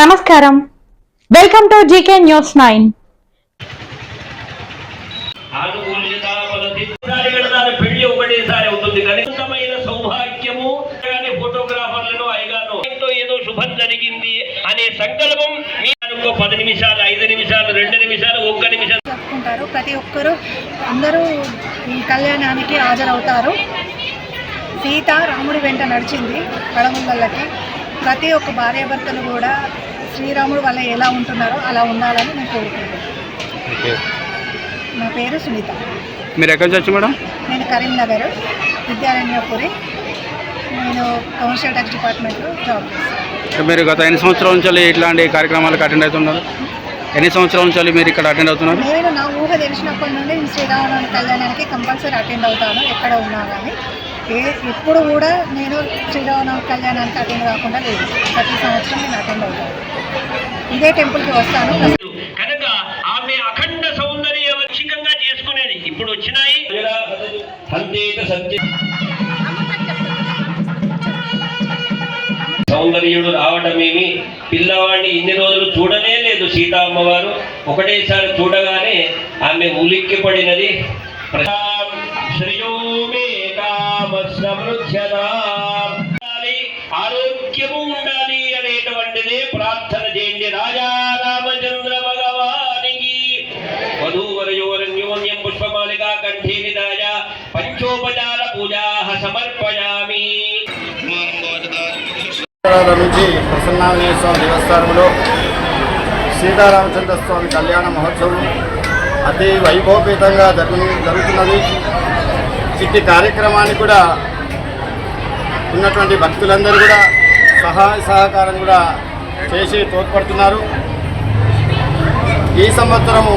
నమస్కారం. Welcome to GK news nine పెళ్ళి ఒకటేసారి అవుతుంది. కానీ అనంతమైన సౌభాగ్యము కానీ ఫోటోగ్రాఫర్లను అయ్యగాను. ఎంతో ఏదో శుభం జరిగింది అనే సంకల్పం మీ అనుకో పది నిమిషాలు ఐదు నిమిషాలు రెండు నిమిషాలు ఒక్క నిమిషం జరుపుకుంటారు ప్రతి ఒక్కరూ అందరూ ఈ కళ్యాణానికి హాజరవుతారు. సీత రాముడి వెంట నడిచింది కడముళ్ళకి ప్రతి ఒక్క భార్యాభర్తలు కూడా శ్రీరాముడు వల్ల ఎలా ఉంటున్నారో అలా ఉండాలని నేను కోరుకుంటున్నాను. నా పేరు సునీత. మీరు ఎక్కడి నుంచి వచ్చి మేడం? నేను కరీంనగర్ విద్యారణ్యపురి. నేను కమర్షియల్ ట్యాక్స్ డిపార్ట్మెంట్లో జాబ్ చేస్తాను మీరు గత ఎన్ని సంవత్సరాల నుంచి ఇట్లాంటి కార్యక్రమాలకు అటెండ్ అవుతున్నారు? ఎన్ని సంవత్సరాల నుంచి మీరు ఇక్కడ అటెండ్ అవుతున్నారు? నేను నా ఊహ తెలిసినప్పటి నుండి శ్రీరామనవమి కళ్యాణానికి కంపల్సరీ అటెండ్ అవుతాను ఎక్కడ ఉన్నా కానీ. ఏ ఎప్పుడు కూడా నేను శ్రీరామనవమి కళ్యాణానికి అటెండ్ కాకుండా లేదు. ప్రతి సంవత్సరం నేను అటెండ్ అవుతాను. ఇదే టెంపుల్కి వస్తాను. కనుక ఆమె అఖండ సౌందర్య వక్షికంగా చేసుకునేది. ఇప్పుడు వచ్చినాయి. సౌందర్యుడు రావడమేమి పిల్లవాడిని ఇన్ని రోజులు చూడనే లేదు సీతా అమ్మవారు ఒకటేసారి చూడగానే ఆమె ఉలిక్కి పడినది ప్రజాం శ్రేయో మే ఆరోగ్యము ఉండాలి అనేటువంటిదే ప్రార్థన చేయండి. రాజా రామచంద్ర భగవానికి. వధూవరయోరణ్యోన్యం పుష్పమాలికా కంఠే నిదాయ పంచోపచార పూజా సమర్పయామి. నుంచి ప్రసన్నాంజనేయ స్వామి దేవస్థానంలో సీతారామచంద్ర స్వామి కళ్యాణ మహోత్సవం అతి వైభవపేతంగా జరుగు జరుగుతున్నది ఇట్టి కార్యక్రమాన్ని కూడా ఉన్నటువంటి భక్తులందరూ కూడా సహాయ సహకారం కూడా చేసి తోడ్పడుతున్నారు. ఈ సంవత్సరము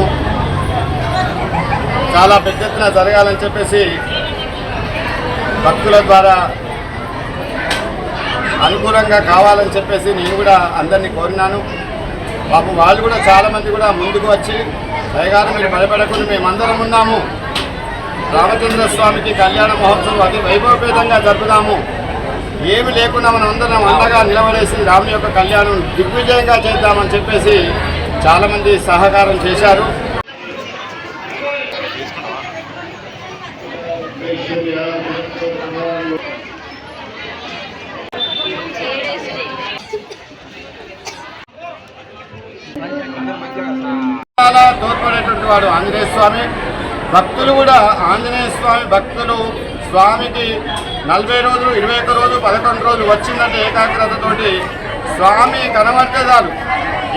చాలా పెద్ద ఎత్తున జరగాలని చెప్పేసి భక్తుల ద్వారా అనుకూలంగా కావాలని చెప్పేసి నేను కూడా అందరినీ కోరినాను. పాపం వాళ్ళు కూడా చాలామంది కూడా ముందుకు వచ్చి దయగారు మీరు భయపడకుండా మేమందరం ఉన్నాము. రామచంద్ర స్వామికి కళ్యాణ మహోత్సవం అతి వైభవపేతంగా జరుపుదాము. ఏమి లేకుండా మనం అందరం అండగా నిలబడేసి రాముని యొక్క కళ్యాణం దిగ్విజయంగా చేద్దామని చెప్పేసి చాలామంది సహకారం చేశారు. చాలా తోడ్పడేటువంటి వాడు ఆంజనేయ స్వామి. భక్తులు కూడా ఆంజనేయ స్వామి భక్తులు స్వామికి నలభై రోజులు ఇరవై ఒక్క రోజు పదకొండు రోజులు వచ్చిందంటే ఏకాగ్రతతోటి స్వామి కనబడితే చాలు.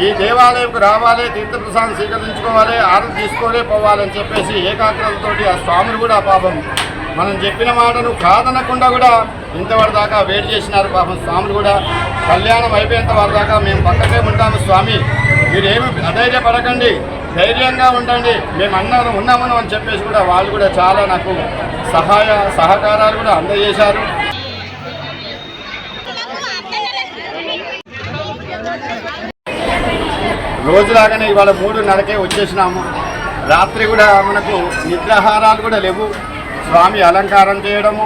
ఈ దేవాలయంకు రావాలి తీర్థప్రసాదం స్వీకరించుకోవాలి ఆరతి తీసుకోలే పోవాలని చెప్పేసి ఏకాగ్రతతోటి ఆ స్వాములు కూడా పాపం మనం చెప్పిన మాటను కాదనకుండా కూడా ఇంతవరకు దాకా వెయిట్ చేసినారు పాపం స్వాములు కూడా. కళ్యాణం అయిపోయేంత వరదాకా దాకా మేము పక్కకే ఉంటాము స్వామి. మీరేమి అధైర్యపడకండి. ధైర్యంగా ఉండండి. మేము అన్నారు ఉన్నామని అని చెప్పేసి కూడా వాళ్ళు కూడా చాలా నాకు సహాయ సహకారాలు కూడా అందజేశారు. రోజు రాగానే ఇవాళ మూడున్నరకే వచ్చేసినాము. రాత్రి కూడా మనకు నిద్రాహారాలు కూడా లేవు. స్వామి అలంకారం చేయడము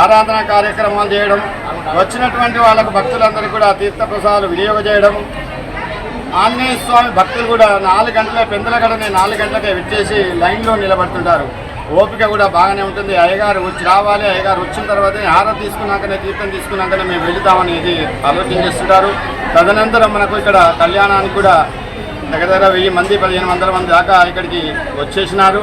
ఆరాధన కార్యక్రమాలు చేయడం వచ్చినటువంటి వాళ్ళకు భక్తులందరికీ కూడా తీర్థప్రసాదాలు వినియోగ చేయడము ఆంజనేయ స్వామి భక్తులు కూడా నాలుగు గంటల పెందలగడనే నాలుగు గంటలకే విచ్చేసి లైన్లో నిలబడుతుంటారు. ఓపిక కూడా బాగానే ఉంటుంది. అయ్యగారు వచ్చి రావాలి. అయ్యగారు వచ్చిన తర్వాతే ఆహారం తీసుకున్నాకనే తీర్థం తీసుకున్నాకనే మేము వెళుతామనేది ఆలోచించేస్తుంటారు ఆలోచన చేస్తుంటారు. తదనంతరం మనకు ఇక్కడ కళ్యాణానికి కూడా దగ్గర దగ్గర వెయ్యి మంది పదిహేను వందల మంది దాకా ఇక్కడికి వచ్చేసినారు.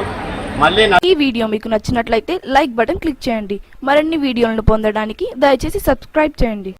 మళ్ళీ ఈ వీడియో మీకు నచ్చినట్లయితే లైక్ బటన్ క్లిక్ చేయండి. మరిన్ని వీడియోలను పొందడానికి దయచేసి సబ్స్క్రైబ్ చేయండి.